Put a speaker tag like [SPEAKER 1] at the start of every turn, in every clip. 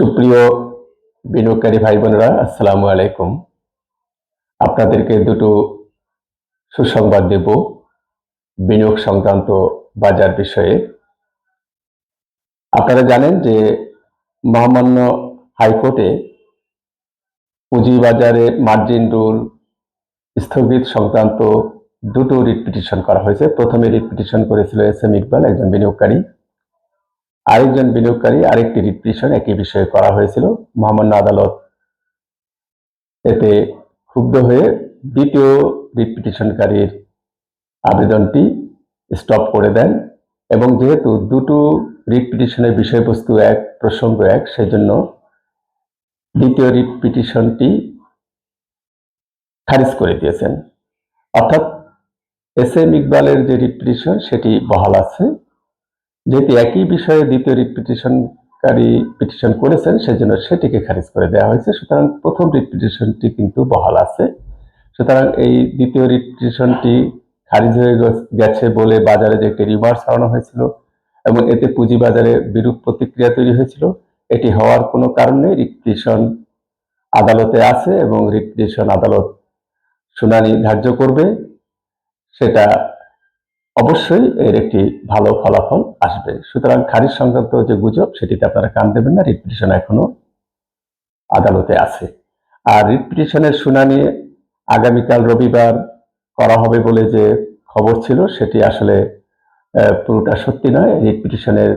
[SPEAKER 1] সুপ্রিয় বিনিয়োগকারী ভাই বোনেরা, আসসালামু আলাইকুম। আপনাদেরকে দুটো সুসংবাদ দেব বিনিয়োগ সংক্রান্ত বাজার বিষয়ে। আপনারা জানেন যে মহামান্য হাইকোর্টে পুঁজিবাজারে মার্জিন রুল স্থগিত সংক্রান্ত দুটো রিট পিটিশন করা হয়েছে। প্রথমে রিট পিটিশন করেছিল এস এম ইকবাল, একজন বিনিয়োগকারী। আরেকজন বিনিয়োগকারী আরেকটি রিট একই বিষয়ে করা হয়েছিল। মহামান্য আদালত এতে ক্ষুব্ধ হয়ে দ্বিতীয় রিট পিটিশনকারীর আবেদনটি স্টপ করে দেন এবং যেহেতু দুটো রিট পিটিশনের বিষয়বস্তু এক, প্রসঙ্গ এক, সেজন্য দ্বিতীয় রিট পিটিশনটি খারিজ করে দিয়েছেন। অর্থাৎ এস এম ইকবালের যে রিট পিটিশন সেটি বহাল আছে। যেহেতু একই বিষয়ে দ্বিতীয় রিট পিটিশনকারী পিটিশন করেছেন, সেজন্য সেটিকে খারিজ করে দেওয়া হয়েছে। সুতরাং প্রথম রিট পিটিশনটি কিন্তু বহাল আছে। সুতরাং এই দ্বিতীয় রিট পিটিশনটি খারিজ হয়ে গেছে বলে বাজারে যে একটি রিভার্স ছড়ানো হয়েছিল এবং এতে পুঁজিবাজারে বিরূপ প্রতিক্রিয়া তৈরি হয়েছিল, এটি হওয়ার কোনো কারণ রিট আদালতে আছে এবং রিট পিটিশন আদালত শুনানি ধার্য করবে। সেটা অবশ্যই এর একটি ভালো ফলাফল আসবে। সুতরাং খারিজ সংক্রান্ত যে গুজব, সেটিতে আপনারা কান দেবেন না রিট পিটিশন এখনও আদালতে আছে। আর রিট পিটিশনের শুনানি আগামীকাল রবিবার করা হবে বলে যে খবর ছিল, সেটি আসলে পুরোটা সত্যি নয়। রিট পিটিশনের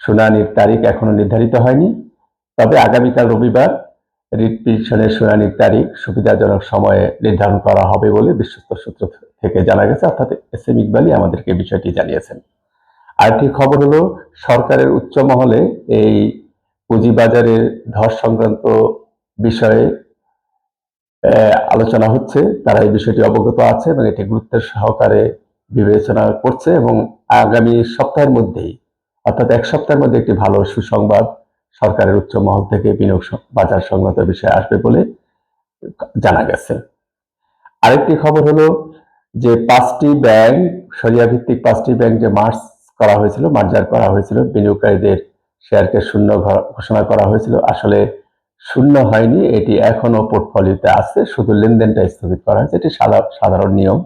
[SPEAKER 1] শুনানির তারিখ এখনও নির্ধারিত হয়নি। তবে আগামীকাল রবিবার রিট পিটিশনের শুনানির তারিখ সুবিধাজনক সময়ে নির্ধারণ করা হবে বলে বিশ্বস্ত সূত্র থেকে জানা গেছে, অর্থাৎ এস এম ইকবালই আমাদেরকে বিষয়টি জানিয়েছেন। আরেকটি খবর হলো, সরকারের উচ্চ মহলে এই পুঁজিবাজারের ধস সংক্রান্ত বিষয়ে আলোচনা হচ্ছে, তারা এই বিষয়টি অবগত আছে এবং এটি গুরুত্বের সহকারে বিবেচনা করছে এবং আগামী সপ্তাহের মধ্যেই, অর্থাৎ এক সপ্তাহের মধ্যে একটি ভালো সুসংবাদ সরকারের উচ্চ মহল থেকে বিনিয়োগ বাজার সংক্রান্ত বিষয়ে আসবে বলে জানা গেছে। আরেকটি খবর হলো যে পাঁচটি ব্যাংক সরিয়া ভিত্তিক পাঁচটি ব্যাংক যে মার্চ করা হয়েছিল, মার্জার করা হয়েছিল, বিনিয়োগকারীদের শেয়ারকে শূন্য ঘোষণা করা হয়েছিল। আসলে শূন্য হয়নি, এটি এখনও পোর্টফোলিওতে আছে, শুধু লেনদেনটা স্থগিত করা হয়েছে। এটি সাধা- সাধারণ নিয়ম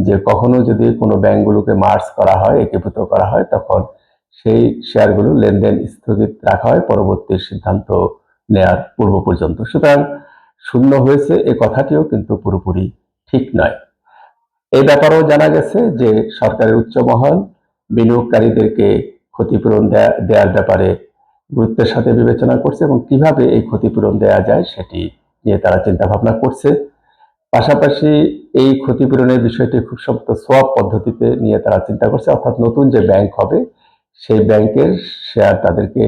[SPEAKER 1] যে কখনো যদি কোনো ব্যাংকগুলোকে মার্চ করা হয়, একীভূত করা হয়, তখন সেই শেয়ারগুলো লেনদেন স্থগিত রাখা হয় পরবর্তী সিদ্ধান্ত নেয়ার পূর্ব পর্যন্ত। সুতরাং শূন্য হয়েছে এ কথাটিও কিন্তু পুরোপুরি ঠিক নয়। এই ব্যাপারেও জানা গেছে যে সরকারের উচ্চ মহল বিনিয়োগকারীদেরকে ক্ষতিপূরণ দেয়া- দেওয়ার ব্যাপারে গুরুত্বের সাথে বিবেচনা করছে এবং কীভাবে এই ক্ষতিপূরণ দেওয়া যায় সেটি নিয়ে তারা চিন্তা ভাবনা করছে। পাশাপাশি এই ক্ষতিপূরণের বিষয়টি খুব সম্ভবত সোয়াব পদ্ধতিতে নিয়ে তারা চিন্তা করছে। অর্থাৎ নতুন যে ব্যাংক হবে সেই ব্যাংকের শেয়ার তাদেরকে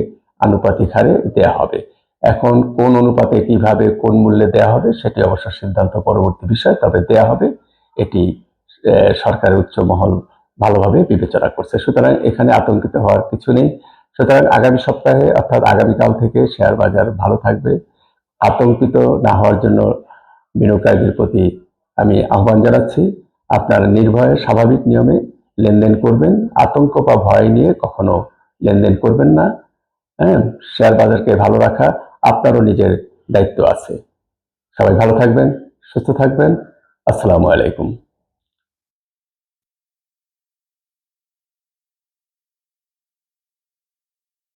[SPEAKER 1] আনুপাতিক হারে দেওয়া হবে। এখন কোন অনুপাতে কীভাবে কোন মূল্যে দেওয়া হবে সেটি অবশ্য সিদ্ধান্ত পরবর্তী বিষয়, তবে দেওয়া হবে। এটি সরকারের উচ্চ মহল ভালোভাবে বিবেচনা করছে। সুতরাং এখানে আতঙ্কিত হওয়ার কিছু নেই। সুতরাং আগামী সপ্তাহে অর্থাৎ আগামীকাল থেকে শেয়ার বাজার ভালো থাকবে। আতঙ্কিত না হওয়ার জন্য বিনিয়োগকারীদের প্রতি আমি আহ্বান জানাচ্ছি। আপনারা নির্ভয়ে স্বাভাবিক নিয়মে লেনদেন করবেন। আতঙ্ক বা ভয় নিয়ে কখনো লেনদেন করবেন না। হ্যাঁ শেয়ার বাজারকে ভালো রাখা আপনারও নিজের দায়িত্ব আছে। সবাই ভালো থাকবেন, সুস্থ থাকবেন। আসসালামু আলাইকুম।